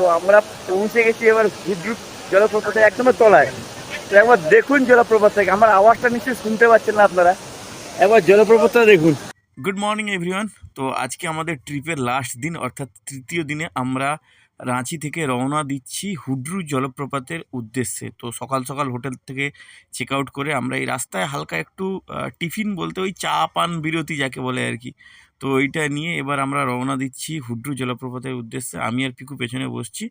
তো আমরা পৌঁছে গেছি এবার হুড্রু জলপ্রপাতের একদম তলায়। তো একবার দেখুন জলপ্রপাত থেকে। আমার আওয়াজটা নিশ্চয়ই শুনতে পাচ্ছেন না আপনারা। একবার জলপ্রপাতটা দেখুন। গুড মর্নিং এভরিওয়ান তো আজকে আমাদের ট্রিপের লাস্ট দিন, অর্থাৎ তৃতীয় দিনে আমরা রাঁচি থেকে রওনা দিচ্ছি হুড্রু জলপ্রপাতের উদ্দেশ্যে। তো সকাল সকাল হোটেল থেকে চেক আউট করে আমরা এই রাস্তায় হালকা একটু টিফিন বলতে ওই চা পান বিরতি যাকে বলে আর কি। তো এইটা নিয়ে এবার আমরা রওনা দিচ্ছি হুড্রু জলপ্রপাতের উদ্দেশ্যে। আমি আর পিকু পেছনে বসছি।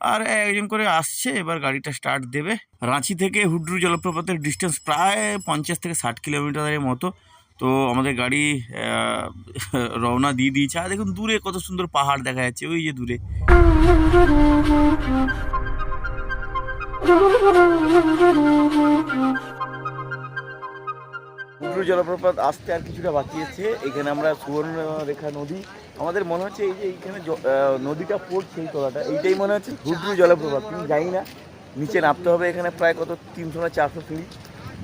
আর একজন করে আসছে, এবার গাড়িটা স্টার্ট দেবে। রাঁচি থেকে হুড্রু জলপ্রপাতের ডিস্টেন্স প্রায় পঞ্চাশ থেকে ষাট কিলোমিটারের মতো। তো আমাদের গাড়ি রওনা দিয়ে দিয়েছে। আর দেখুন দূরে কত সুন্দর পাহাড় দেখা যাচ্ছে, ওই যে দূরে। হুড্রু জলপ্রপাত আসতে আর কিছুটা বাকি আছে। এখানে আমরা সুবর্ণরেখা নদী, আমাদের মনে হচ্ছে এই যে এইখানে নদীটা পড়ছে এই তলাটা, এইটাই মনে হচ্ছে হুড্রু জলপ্রপাত। কিন্তু জানি না, নিচে নামতে হবে এখানে প্রায় কত, তিনশো না চারশো সিঁড়ি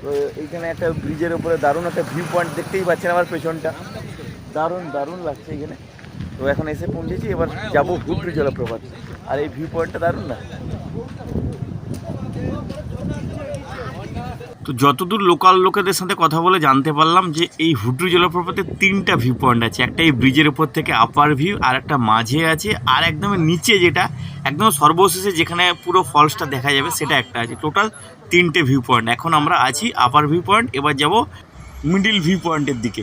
তো এইখানে একটা ব্রিজের উপরে দারুণ একটা ভিউ পয়েন্ট দেখতেই পাচ্ছেন আমার পেছনটা। দারুণ দারুণ লাগছে এখানে। তো এখন এসে পৌঁছেছি, এবার যাব হুড্রু জলপ্রপাত। আর এই ভিউ পয়েন্টটা দারুণ না? তো যতদূর লোকাল লোকেদের সাথে কথা বলে জানতে পারলাম যে এই হুড্রু জলপ্রপাতের তিনটা ভিউ পয়েন্ট আছে। একটা এই ব্রিজের উপর থেকে আপার ভিউ আর একটা মাঝে আছে, আর একদম নিচে যেটা, একদম সর্বশেষে যেখানে পুরো ফলসটা দেখা যাবে, সেটা একটা আছে। টোটাল তিনটে ভিউ পয়েন্ট এখন আমরা আছি আপার ভিউ পয়েন্ট এবার যাব মিডিল ভিউ পয়েন্টের দিকে।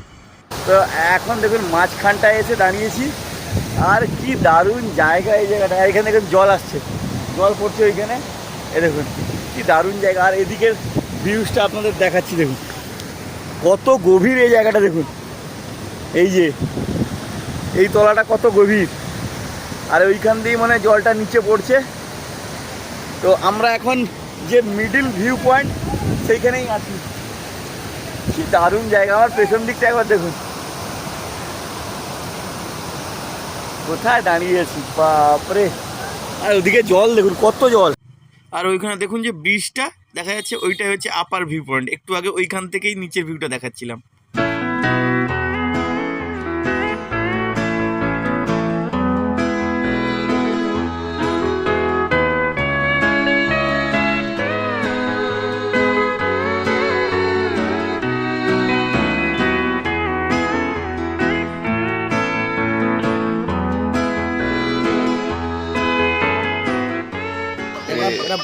তো এখন দেখুন মাঝখানটায় এসে দাঁড়িয়েছি, আর কি দারুণ জায়গা এই জায়গাটা। এখানে দেখুন, জল আসছে। জল পড়ছে ওইখানে। এ দেখুন, কি দারুণ জায়গা। আর এদিকের ভিউজটা আপনাদের দেখাচ্ছি, দেখুন। কত গভীর এই জায়গাটা, দেখুন। এই যে, এই তলাটা কত গভীর। আর ওইখান দিয়েই মানে জলটা নিচে পড়ছে। তো আমরা এখন যে মিডিল ভিউ পয়েন্ট সেইখানেই আছি। কি দারুণ জায়গা। আমার পেছন দিকটা একবার দেখুন। কোথায় দাঁড়িয়ে আছি? বাপরে। আর ওদিকে জল, দেখুন, কত জল। আর ওইখানে দেখুন যে ব্রিজটা দেখা যাচ্ছে ওইটাই হচ্ছে আপার ভিউ পয়েন্ট একটু আগে ওইখান থেকেই নিচের ভিউটা দেখাচ্ছিলাম।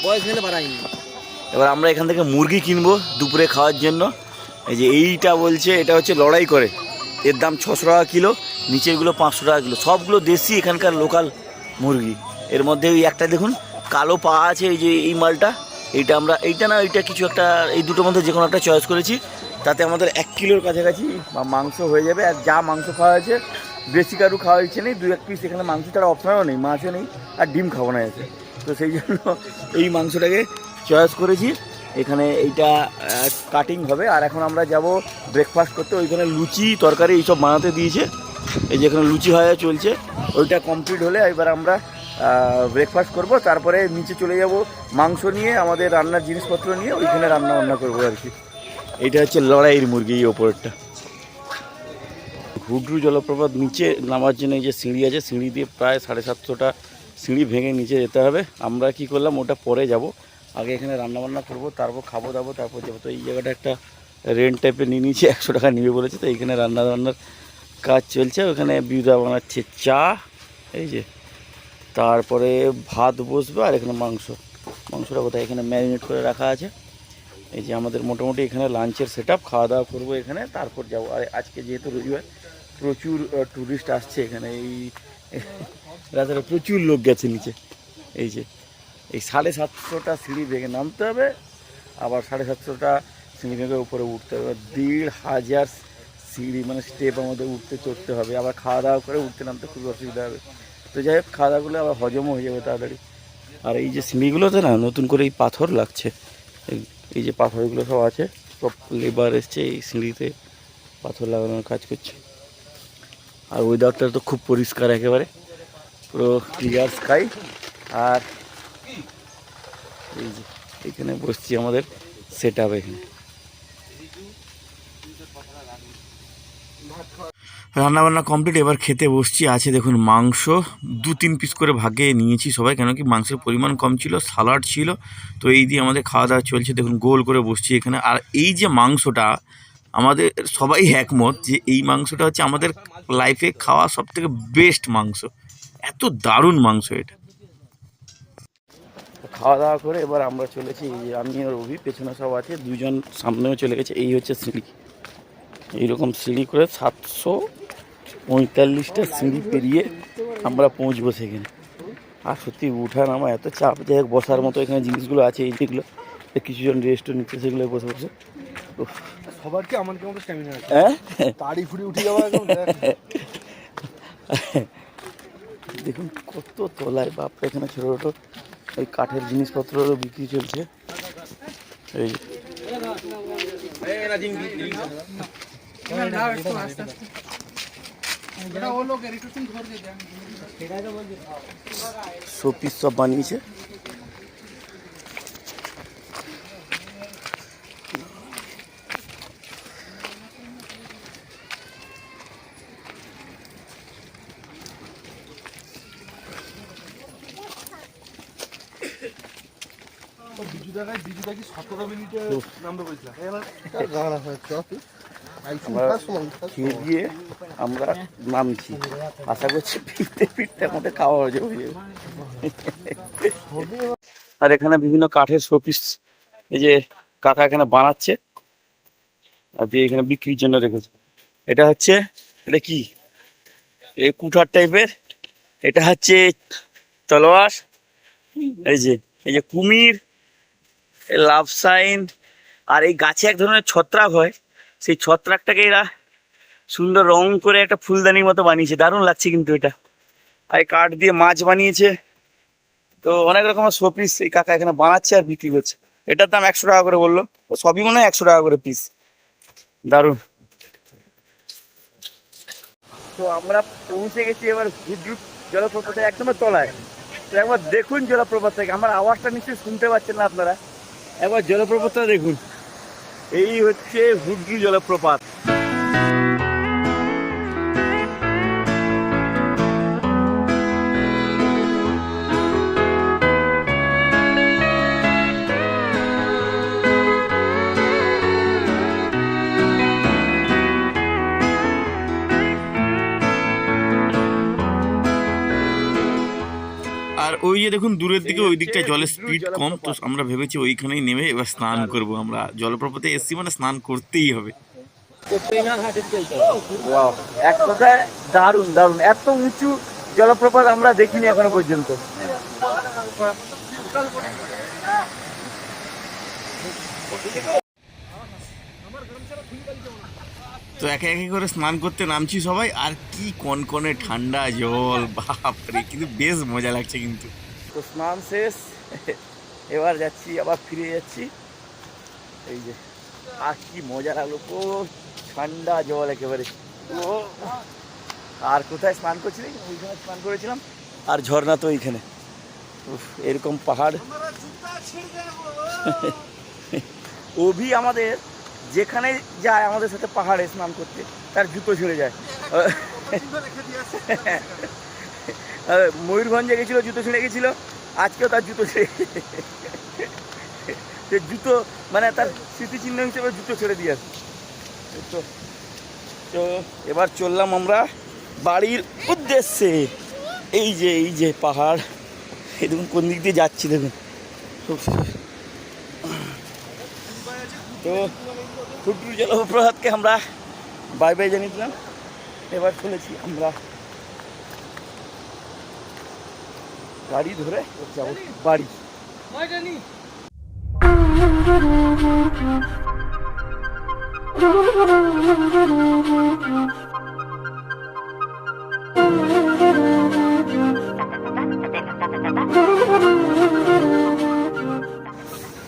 বয়স নিলে বাড়াইনি এবার আমরা এখান থেকে মুরগি কিনবো দুপুরে খাওয়ার জন্য। এই যে এইটা বলছে, এটা হচ্ছে লড়াই করে। এর দাম ছশো টাকা কিলো, নিচেরগুলো পাঁচশো টাকা কিলো। সবগুলো দেশি এখানকার লোকাল মুরগি। এর মধ্যে ওই একটা দেখুন, কালো পা আছে এই যে এই মালটা। এইটা আমরা, এইটা না, এইটা কিছু একটা, এই দুটোর মধ্যে যে কোনো একটা চয়েস করেছি। তাতে আমাদের এক কিলোর কাছাকাছি মাংস হয়ে যাবে। আর যা মাংস খাওয়া হয়েছে বেশি কারু খাওয়া হচ্ছে নেই দু এক পিস এখানে মাংস ছাড়া অপশনও নেই, মাছও নেই, আর ডিম খাব না আছে তো সেই জন্য এই মাংসটাকে চয়েস করেছি। এখানে এইটা কাটিং হবে। আর এখন আমরা যাব ব্রেকফাস্ট করতে। ওইখানে লুচি, তরকারি এইসব বানাতে দিয়েছে। এই যে এখানে লুচি হয়ে চলছে। ওইটা কমপ্লিট হলে এবার আমরা ব্রেকফাস্ট করব। তারপরে নিচে চলে যাব মাংস নিয়ে, আমাদের রান্নার জিনিসপত্র নিয়ে, ওইখানে রান্না বান্না করব আর কি। এইটা হচ্ছে লড়াইয়ের মুরগি এই ওপরটা। হুড্রু জলপ্রপাত নিচে নামার জন্য এই যে সিঁড়ি আছে, সিঁড়ি দিয়ে প্রায় সাড়ে সাতশোটা সিঁড়ি ভেঙে নিচে যেতে হবে। আমরা কি করলাম, ওটা পরে যাব। আগে এখানে রান্না বান্না করব, তারপর খাব, দাবো, তারপর যাব। তো এই জায়গাটা একটা রেন্ট টাইপের নিয়ে নিয়েছে, একশো টাকা নিবে বলেছে, তো এইখানে রান্না বান্নার কাজ চলছে, ওখানে বিউদা বানাচ্ছে চা, এই যে। তারপরে ভাত বসবে, আর এখানে মাংস। মাংসটা কোথায়? এখানে ম্যারিনেট করে রাখা আছে। এই যে আমাদের মোটামুটি এখানে লাঞ্চের সেট আপ খাওয়া দাওয়া করব এখানে, তারপর যাব। আর আজকে যেহেতু রবিবার, প্রচুর ট্যুরিস্ট আসছে এখানে, এই রাস্তাটা প্রচুর লোক গেছে নিচে। এই যে এই সাড়ে সাতশোটা সিঁড়ি ভেঙে নামতে হবে, আবার সাড়ে সাতশোটা সিঁড়ি ভেঙে উপরে উঠতে হবে দেড় হাজার সিঁড়ি মানে স্টেপ আমাদের উঠতে চড়তে হবে, আবার খাওয়া দাওয়া করে উঠতে নামতে খুবই অসুবিধা হবে। তো যাই হোক, খাওয়া দাওয়া করলে আবার হজমও হয়ে যাবে তাড়াতাড়ি। আর এই যে সিঁড়িগুলোতে না নতুন করে এই পাথর লাগছে, এই- এই যে পাথরগুলো সব আছে, সব লেবার এসছে এই সিঁড়িতে পাথর লাগানোর কাজ করছে। আর ওয়েদারটা তো খুব পরিষ্কার একেবারে, পুরো ক্লিয়ার স্কাই আর এই যে, এখানে বসছি আমাদের সেট আপ এখানে। রান্নাবান্না কমপ্লিট এবার খেতে বসছি, আছে দেখুন মাংস। দু তিন পিস করে ভাগে নিয়েছি সবাই কেন কি মাংসের পরিমাণ কম ছিল সালাড ছিল। তো এই দিয়ে আমাদের খাওয়া দাওয়া চলছে, দেখুন গোল করে বসছি এখানে। আর এই যে মাংসটা, আমাদের সবাই একমত যে এই মাংসটা হচ্ছে আমাদের লাইফে খাওয়া সব থেকে বেস্ট মাংস। এত দারুণ মাংস এটা। খাওয়া দাওয়া করে এবার আমরা চলেছি যে আমি আর রবি পেছনে সব আছে দুজন সামনেও চলে গেছে এই হচ্ছে সিঁড়ি। এইরকম সিঁড়ি করে সাতশো পঁয়তাল্লিশটা সিঁড়ি পেরিয়ে আমরা পৌঁছবো সেখানে। আর সত্যি উঠা নামা এত চাপ যে বসার মতো এখানে জিনিসগুলো আছে এই যেগুলো কিছুজন রেস্টও নিচ্ছে সেগুলো বসে বসে। উফ, সবার কি আমার কেমন স্ট্যামিনা আছে? হ্যাঁ? তাড়ি ফুড়ি উঠে যাওয়া দেখুন কত তলায় বাপরে এখানে ছোটো ছোটো ওই কাঠের জিনিসপত্রও বিক্রি চলছে। এই শোপিস সব বানিয়েছে। সতেরো মিনিটে বলছিলাম। আমরা খেয়ে দিয়ে আমরা নামছি। আশা করছি ফিরতে ফিরতে আমাদের খাওয়া হয়ে যাবে। আর এখানে বিভিন্ন কাঠের শোপিস এই যে কাকা এখানে বানাচ্ছে আর দিয়ে এখানে বিক্রির জন্য রেখেছে। এটা হচ্ছে এটা কি? এই কুঠার টাইপের। এটা হচ্ছে তলোয়ার এই যে এই যে কুমির লাভ সাইন আর এই গাছে এক ধরনের ছত্রাক হয়। সেই ছত্রাকটাকে এরা সুন্দর রং করে একটা ফুলদানির মতো বানিয়েছে। দারুণ লাগছে কিন্তু এটা। আর কাঠ দিয়ে মাছ বানিয়েছে। তো অনেক রকমের শোপিস এই কাকা এখানে বানাচ্ছে আর বিক্রি করছে। এটার দাম একশো টাকা করে বলল। সবই মনে হয় একশো টাকা করে পিস দারুণ। তো আমরা পৌঁছে গেছি এবার হুদ্রুপ জলপ্রপাতের একদম তলায়। তো একবার দেখুন জলপ্রপাত থেকে। আমার আওয়াজটা নিশ্চয়ই শুনতে পাচ্ছেন না আপনারা। একবার জলপ্রপাতটা দেখুন। এই হচ্ছে হুগলি জলপ্রপাত। আর দেখুন দূরের দিকে ওই দিকটা জলের স্পিড কম তো আমরা ভেবেছি ওইখানেই নেমে এবার স্নান করব। আমরা জলপ্রপাতে এসছি মানে স্নান করতেই হবে। এক কথায় দারুণ দারুণ। এত উঁচু জলপ্রপাত আমরা দেখিনি এখনও পর্যন্ত। তো একে একে করে স্নান করতে নামছি সবাই আর কি কনকনে ঠান্ডা জল বাপরে কিন্তু বেশ মজা লাগছে কিন্তু। তো স্নান শেষ এবার যাচ্ছি আবার ফিরে যাচ্ছি। এই যে আর কি মজা লাগল ও ঠান্ডা জল একেবারে। ও আর কোথায় স্নান করছিলাম ওইখানে স্নান করেছিলাম। আর ঝর্ণা তো এইখানে। উফ, এরকম পাহাড়। অভি আমাদের যেখানে যায় আমাদের সাথে পাহাড়ে স্নান করতে তার জুতো ছেড়ে যায়। ময়ূরভঞ্জে গেছিল, জুতো ছিঁড়ে গেছিল। আজকেও তার জুতো ছিঁড়ে সে জুতো মানে তার স্মৃতিচিহ্ন হিসেবে জুতো ছেড়ে দিয়ে তো তো এবার চললাম আমরা বাড়ির উদ্দেশ্যে। এই যে এই যে পাহাড়, এই দেখুন, কোন দিক দিয়ে যাচ্ছি দেখুন। তো ফুটুর জলপ্রপাতকে আমরা বাই বাই জানিয়ে দিলাম। এবার চলেছি আমরা গাড়ি ধরে যাব। বাড়ি।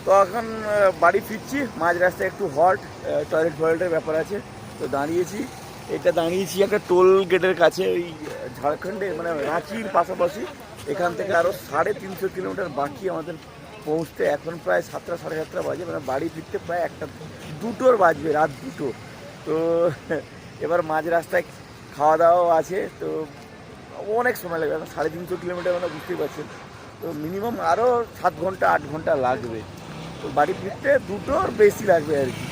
তো এখন বাড়ি ফিরছি। মাঝ রাস্তায় একটু হট টয়লেট ফয়লেটের ব্যাপার আছে। তো দাঁড়িয়েছি। এটা দাঁড়িয়েছি একটা টোল গেটের কাছে, ওই ঝাড়খণ্ডে মানে রাঁচির পাশাপাশি। এখান থেকে আরও সাড়ে তিনশো কিলোমিটার বাকি আমাদের পৌঁছতে এখন প্রায় সাতটা, সাড়ে সাতটা বাজে মানে বাড়ি ফিরতে প্রায় একটা, দুটোর বাজবে, রাত দুটো। তো এবার মাঝ রাস্তায় খাওয়া দাওয়াও আছে, তো অনেক সময় লাগবে, এখন সাড়ে তিনশো কিলোমিটার মানে বুঝতেই পারছেন। তো মিনিমাম আরও সাত ঘণ্টা, আট ঘণ্টা লাগবে। তো বাড়ি ফিরতে দুটোর বেশি লাগবে আর কি।